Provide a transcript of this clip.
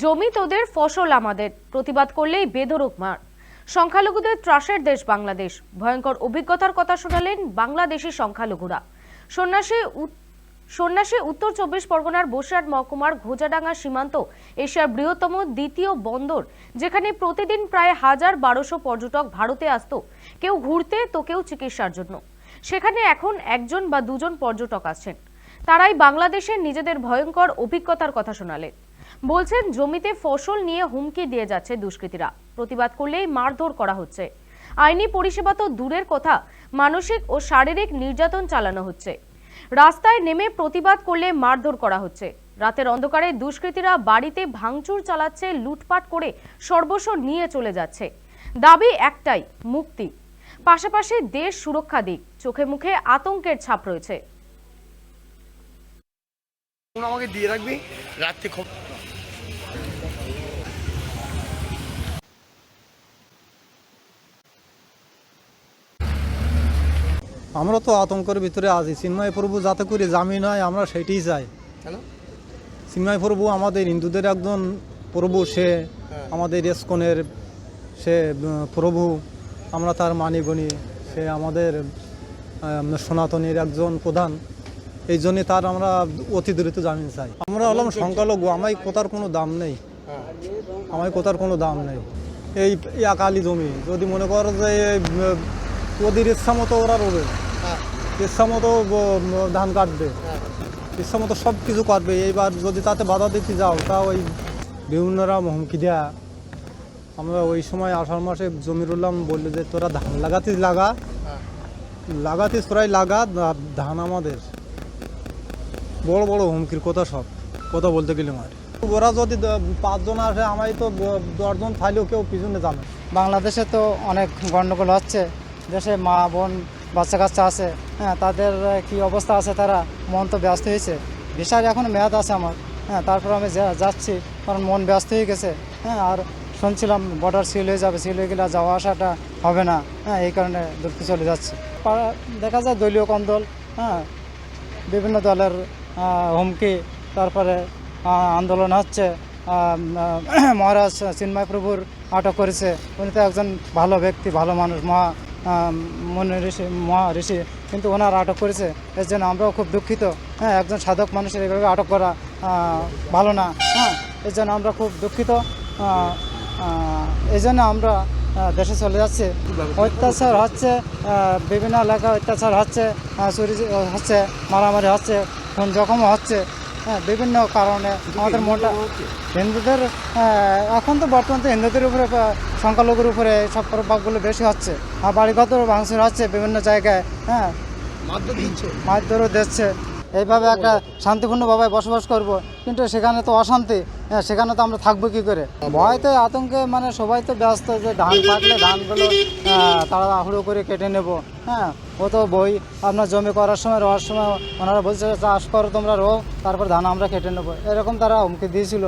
জমি তোদের ফসল আমাদের, প্রতিবাদ করলেই বেধরক মার। সংখ্যালঘুদের ত্রাসের দেশ বাংলাদেশ। ভয়ঙ্কর অভিজ্ঞতার কথা শোনালেন বাংলাদেশি সংখ্যালঘুরা। সন্ন্যাসী সন্ন্যাসী উত্তর চব্বিশ পরগনার বসিরহাট মহকুমার ঘোজাডাঙ্গা সীমান্ত, এশিয়ার বৃহত্তম দ্বিতীয় বন্দর, যেখানে প্রতিদিন প্রায় হাজার বারোশো পর্যটক ভারতে আসত। কেউ ঘুরতে, তো কেউ চিকিৎসার জন্য। সেখানে এখন একজন বা দুজন পর্যটক আসছেন তারাই বাংলাদেশের নিজেদের ভয়ঙ্কর অভিজ্ঞতার কথা শোনালেন। বলছেন, জমিতে ফসল নিয়ে হুমকি দিয়ে যাচ্ছে দুষ্কৃতীরা। প্রতিবাদ করলেই মারধর করা হচ্ছে। আইনি পরিষেবা তো দূরের কথা, মানসিক ও শারীরিক নির্যাতন চালানো হচ্ছে। রাস্তায় নেমে প্রতিবাদ করলে মারধর করা হচ্ছে। রাতের অন্ধকারে দুষ্কৃতীরা বাড়িতে ভাঙচুর চালাচ্ছে, লুটপাট করে সর্বস্ব নিয়ে চলে যাচ্ছে। দাবি একটাই, মুক্তি। পাশাপাশি দেশ সুরক্ষা দিক, চোখে মুখে আতঙ্কের ছাপ রয়েছে। আমাকে দিয়ে রাখবি, রাত্রে আমরা তো আতঙ্কের ভিতরে আছি। চিন্ময় প্রভু যাতে করে জামিন হয় আমরা সেটাই চাই। চিন্ময় প্রভু আমাদের হিন্দুদের একজন প্রভু সে আমাদের ইস্কনের সে প্রভু। আমরা তার মানি গণি সে আমাদের আম, সনাতনীর একজন প্রধান। এই জন্য তার আমরা অতি দ্রুত জামিন চাই। আমরা হলাম সংখ্যালঘু আমায় কোথার কোনো দাম নেই। হ্যাঁ। আমায় কোথার কোনো দাম নেই। এই একালি জমি যদি মনে করো যে ওদের ইচ্ছা মতো ওরা রবে। হ্যাঁ। ইচ্ছা মতো ধান কাটবে। হ্যাঁ। ইচ্ছা মতো সব কিছু করবে এইবার যদি তাতে বাধা দিতে যাও তা ওই বিভিন্নরা হুমকি দেয়া। আমরা ওই সময় আষাঢ় মাসে জমি রুলাম বলল যে তোরা ধান লাগাতিস লাগা। হ্যাঁ। লাগাতিস তোরাই লাগা ধান আমাদের। বড় বড় হুমকির কথা সব। কথা বলতে গেলে মার। ওরা যদি পাঁচজন আসে আমায় তো দশজন থাইলেও কেউ পিছনে যাবে বাংলাদেশে তো অনেক গণ্ডগোল হচ্ছে। দেশে মা, বোন বাচ্চা কাচ্চা আছে হ্যাঁ তাদের কি অবস্থা আছে তারা মন তো ব্যস্ত হয়েছে। ভিসার এখন মেয়াদ আছে আমার হ্যাঁ তারপর আমি যাচ্ছি, কারণ মন ব্যস্ত হয়ে গেছে হ্যাঁ আর শুনছিলাম বর্ডার সিল হয়ে যাবে সিল হয়ে গেলে যাওয়া আসাটা হবে না হ্যাঁ এই কারণে দূরতে চলে যাচ্ছে। দেখা যায় দলীয় কন্দল হ্যাঁ বিভিন্ন দলের হুমকি, তারপরে আন্দোলন হচ্ছে মহারাজ চিন্ময় প্রভুর আটক করেছে, উনি তো একজন ভালো ব্যক্তি, ভালো মানুষ, মহা মনে ঋষি, মহা ঋষি কিন্তু ওনার আটক করেছে। এর জন্য আমরাও খুব দুঃখিত। হ্যাঁ একজন সাধক মানুষের এভাবে আটক করা ভালো না। হ্যাঁ এর জন্য আমরা খুব দুঃখিত। এই জন্য আমরা দেশে চলে যাচ্ছি। অত্যাচার হচ্ছে বিভিন্ন এলাকায় অত্যাচার হচ্ছে চুরি, হচ্ছে, মারামারি হচ্ছে, খুন জখম হচ্ছে। হ্যাঁ বিভিন্ন কারণে আমাদের মনটা হিন্দুদের এখন তো বর্তমান তো হিন্দুদের উপরে সংখ্যালঘুর উপরে সব প্রভাবগুলো বেশি হচ্ছে। আর বাড়িগত ভাঙচুর হচ্ছে বিভিন্ন জায়গায় হ্যাঁ। মারধরও দিচ্ছে। এইভাবে একটা শান্তিপূর্ণভাবে বসবাস করব কিন্তু সেখানে তো অশান্তি হ্যাঁ সেখানে তো আমরা থাকব কী করে? ভয়তে আতঙ্কে মানে সবাই তো ব্যস্ত যে ধান কাটলে ধানগুলো তাড়াহুড়ো করে কেটে নেব হ্যাঁ। ও তো বই আপনার জমি করার সময়, রোয়ার সময় ওনারা বলছে চাষ করো তোমরা রো তারপর ধান আমরা কেটে নেব। এরকম তারা হুমকি দিয়েছিল।